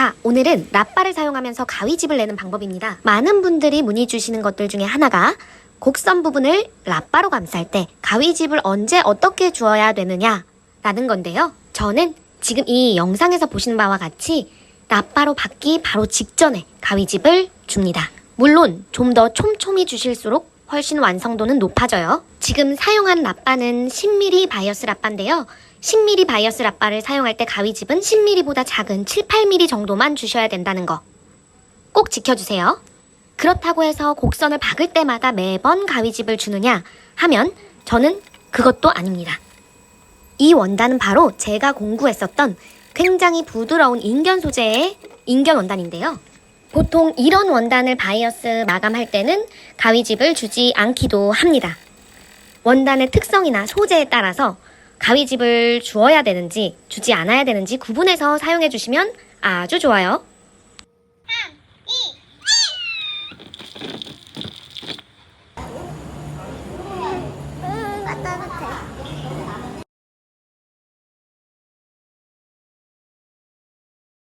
자, 오늘은 랍바를 사용하면서 가위집을 내는 방법입니다. 많은 분들이 문의 주시는 것들 중에 하나가 곡선 부분을 랍바로 감쌀 때 가위집을 언제 어떻게 주어야 되느냐 라는 건데요. 저는 지금 이 영상에서 보시는 바와 같이 랍바로 받기 바로 직전에 가위집을 줍니다. 물론 좀 더 촘촘히 주실수록 훨씬 완성도는 높아져요. 지금 사용한 랍바는 10mm 바이어스 랍바인데요. 10mm 바이어스 랍바를 사용할 때 가위집은 10mm보다 작은 7, 8mm 정도만 주셔야 된다는 거. 꼭 지켜주세요. 그렇다고 해서 곡선을 박을 때마다 매번 가위집을 주느냐 하면 저는 그것도 아닙니다. 이 원단은 바로 제가 공구했었던 굉장히 부드러운 인견 소재의 인견 원단인데요. 보통 이런 원단을 바이어스 마감할 때는 가위집을 주지 않기도 합니다. 원단의 특성이나 소재에 따라서 가위집을 주어야 되는지 주지 않아야 되는지 구분해서 사용해 주시면 아주 좋아요. 응, 갔다